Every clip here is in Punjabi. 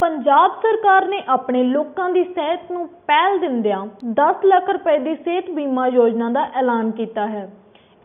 ਪੰਜਾਬ ਸਰਕਾਰ ਨੇ ਆਪਣੇ ਲੋਕਾਂ ਦੀ ਸਿਹਤ ਨੂੰ ਪਹਿਲ ਦਿੰਦਿਆਂ 10 ਲੱਖ ਰੁਪਏ ਦੀ ਸਿਹਤ ਬੀਮਾ ਯੋਜਨਾ ਦਾ ਐਲਾਨ ਕੀਤਾ ਹੈ।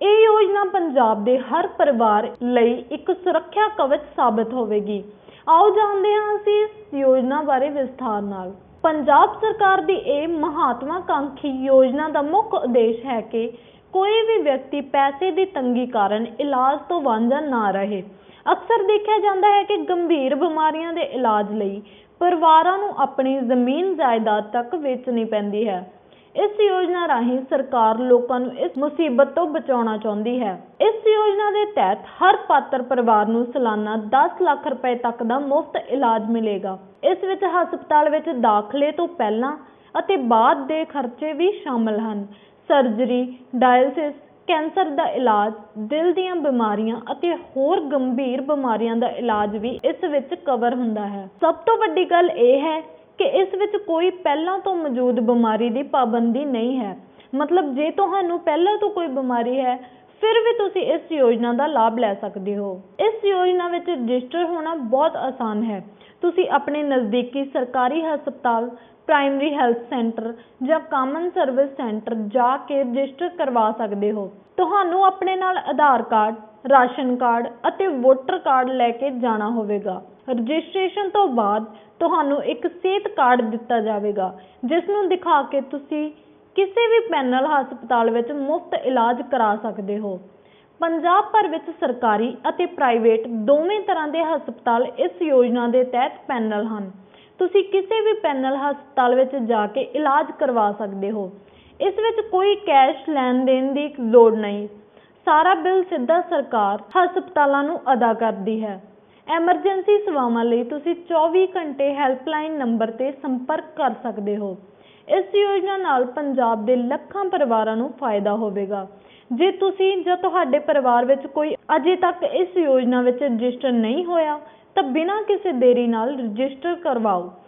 ਇਹ ਯੋਜਨਾ ਪੰਜਾਬ ਦੇ ਹਰ ਪਰਿਵਾਰ ਲਈ ਇੱਕ ਸੁਰੱਖਿਆ ਕਵਚ ਸਾਬਤ ਹੋਵੇਗੀ। ਆਓ ਜਾਣਦੇ ਹਾਂ ਅਸੀਂ ਇਸ ਯੋਜਨਾ ਬਾਰੇ ਵਿਸਥਾਰ ਨਾਲ। ਪੰਜਾਬ ਸਰਕਾਰ ਦੀ ਇਹ ਮਹੱਤਵਾਕਾਂਖੀ ਯੋਜਨਾ ਦਾ ਮੁੱਖ ਉਦੇਸ਼ ਹੈ ਕਿ ਕੋਈ ਵੀ ਵਿਅਕਤੀ ਪੈਸੇ ਦੀ ਤੰਗੀ ਕਾਰਨ ਇਲਾਜ ਤੋਂ ਵਾਂਝਾ ਨਾ ਰਹੇ। ਅਕਸਰ ਦੇਖਿਆ ਜਾਂਦਾ ਹੈ ਕਿ ਗੰਭੀਰ ਬਿਮਾਰੀਆਂ ਦੇ ਇਲਾਜ ਲਈ ਪਰਿਵਾਰਾਂ ਨੂੰ ਆਪਣੀ ਜ਼ਮੀਨ ਜਾਇਦਾਦ ਤੱਕ ਵੇਚਣੀ ਪੈਂਦੀ ਹੈ। ਇਸ ਯੋਜਨਾ ਰਾਹੀਂ ਸਰਕਾਰ ਲੋਕਾਂ ਨੂੰ ਇਸ ਮੁਸੀਬਤ ਤੋਂ ਬਚਾਉਣਾ ਚਾਹੁੰਦੀ ਹੈ। ਇਸ ਯੋਜਨਾ ਦੇ ਤਹਿਤ ਹਰ ਪਾਤਰ ਪਰਿਵਾਰ ਨੂੰ ਸਾਲਾਨਾ 10 ਲੱਖ ਰੁਪਏ ਤੱਕ ਦਾ ਮੁਫਤ ਇਲਾਜ ਮਿਲੇਗਾ। ਇਸ ਵਿੱਚ ਹਸਪਤਾਲ ਵਿੱਚ ਦਾਖਲੇ ਤੋਂ ਪਹਿਲਾਂ ਅਤੇ ਬਾਅਦ ਦੇ ਖਰਚੇ ਵੀ ਸ਼ਾਮਲ ਹਨ। ਸਰਜਰੀ, ਡਾਇਲਸਿਸ ਕੈਂਸਰ ਦਾ ਇਲਾਜ, ਦਿਲ ਦੀਆਂ ਬਿਮਾਰੀਆਂ ਅਤੇ ਹੋਰ ਗੰਭੀਰ ਬਿਮਾਰੀਆਂ ਦਾ ਇਲਾਜ ਵੀ ਇਸ ਵਿੱਚ ਕਵਰ ਹੁੰਦਾ ਹੈ। ਸਭ ਤੋਂ ਵੱਡੀ ਗੱਲ ਇਹ ਹੈ ਕਿ ਇਸ ਵਿੱਚ ਕੋਈ ਪਹਿਲਾਂ ਤੋਂ ਮੌਜੂਦ ਬਿਮਾਰੀ ਦੀ ਪਾਬੰਦੀ ਨਹੀਂ ਹੈ। ਮਤਲਬ ਜੇ ਤੁਹਾਨੂੰ ਪਹਿਲਾਂ ਤੋਂ ਕੋਈ ਬਿਮਾਰੀ ਹੈ ਫਿਰ ਵੀ ਤੁਸੀਂ ਇਸ ਯੋਜਨਾ ਦਾ ਲਾਭ ਲੈ ਸਕਦੇ ਹੋ। ਇਸ ਯੋਜਨਾ ਵਿੱਚ ਰਜਿਸਟਰ ਹੋਣਾ ਬਹੁਤ ਆਸਾਨ ਹੈ। ਤੁਸੀਂ ਆਪਣੇ ਨਜ਼ਦੀਕੀ ਸਰਕਾਰੀ ਹਸਪਤਾਲ, ਪ੍ਰਾਇਮਰੀ ਹੈਲਥ ਸੈਂਟਰ ਜਾਂ ਕਾਮਨ ਸਰਵਿਸ ਸੈਂਟਰ ਜਾ ਕੇ ਰਜਿਸਟਰ ਕਰਵਾ ਸਕਦੇ ਹੋ। ਤੁਹਾਨੂੰ ਆਪਣੇ ਨਾਲ ਆਧਾਰ ਕਾਰਡ, ਰਾਸ਼ਨ ਕਾਰਡ ਅਤੇ ਵੋਟਰ ਕਾਰਡ ਲੈ ਕੇ ਜਾਣਾ ਹੋਵੇਗਾ। ਰਜਿਸਟ੍ਰੇਸ਼ਨ ਤੋਂ ਬਾਅਦ ਤੁਹਾਨੂੰ ਇੱਕ ਸਿਹਤ ਕਾਰਡ ਦਿੱਤਾ ਜਾਵੇਗਾ, ਜਿਸ ਨੂੰ ਦਿਖਾ ਕੇ ਤੁਸੀਂ ਕਿਸੇ ਵੀ ਪੈਨਲ ਹਸਪਤਾਲ ਵਿੱਚ ਮੁਫਤ ਇਲਾਜ ਕਰਾ ਸਕਦੇ ਹੋ। ਪੰਜਾਬ ਭਰ ਵਿੱਚ ਸਰਕਾਰੀ ਅਤੇ ਪ੍ਰਾਈਵੇਟ ਦੋਵੇਂ ਤਰ੍ਹਾਂ ਦੇ ਹਸਪਤਾਲ ਇਸ ਯੋਜਨਾ ਦੇ ਤਹਿਤ ਪੈਨਲ ਹਨ। ਤੁਸੀਂ ਕਿਸੇ ਵੀ ਪੈਨਲ ਹਸਪਤਾਲ ਵਿੱਚ ਜਾ ਕੇ ਇਲਾਜ ਕਰਵਾ ਸਕਦੇ ਹੋ। ਇਸ ਵਿੱਚ ਕੋਈ ਕੈਸ਼ ਲੈਣ ਦੇਣ ਦੀ ਲੋੜ ਨਹੀਂ। ਸਾਰਾ ਬਿੱਲ ਸਿੱਧਾ ਸਰਕਾਰ ਹਸਪਤਾਲਾਂ ਨੂੰ ਅਦਾ ਕਰਦੀ ਹੈ। ਐਮਰਜੈਂਸੀ ਸੇਵਾਵਾਂ ਲਈ ਤੁਸੀਂ 24 ਘੰਟੇ ਹੈਲਪਲਾਈਨ ਨੰਬਰ ਤੇ ਸੰਪਰਕ ਕਰ ਸਕਦੇ ਹੋ। ਇਸ ਯੋਜਨਾ ਨਾਲ ਪੰਜਾਬ ਦੇ ਲੱਖਾਂ ਪਰਿਵਾਰਾਂ ਨੂੰ ਫਾਇਦਾ ਹੋਵੇਗਾ। ਜੇ ਤੁਸੀਂ ਜਾਂ ਤੁਹਾਡੇ ਪਰਿਵਾਰ ਵਿੱਚ ਕੋਈ ਅਜੇ ਤੱਕ ਇਸ ਯੋਜਨਾ ਵਿੱਚ ਰਜਿਸਟਰ ਨਹੀਂ ਹੋਇਆ, ਤਾਂ ਬਿਨਾਂ ਕਿਸੇ ਦੇਰੀ ਨਾਲ ਰਜਿਸਟਰ ਕਰਵਾਓ।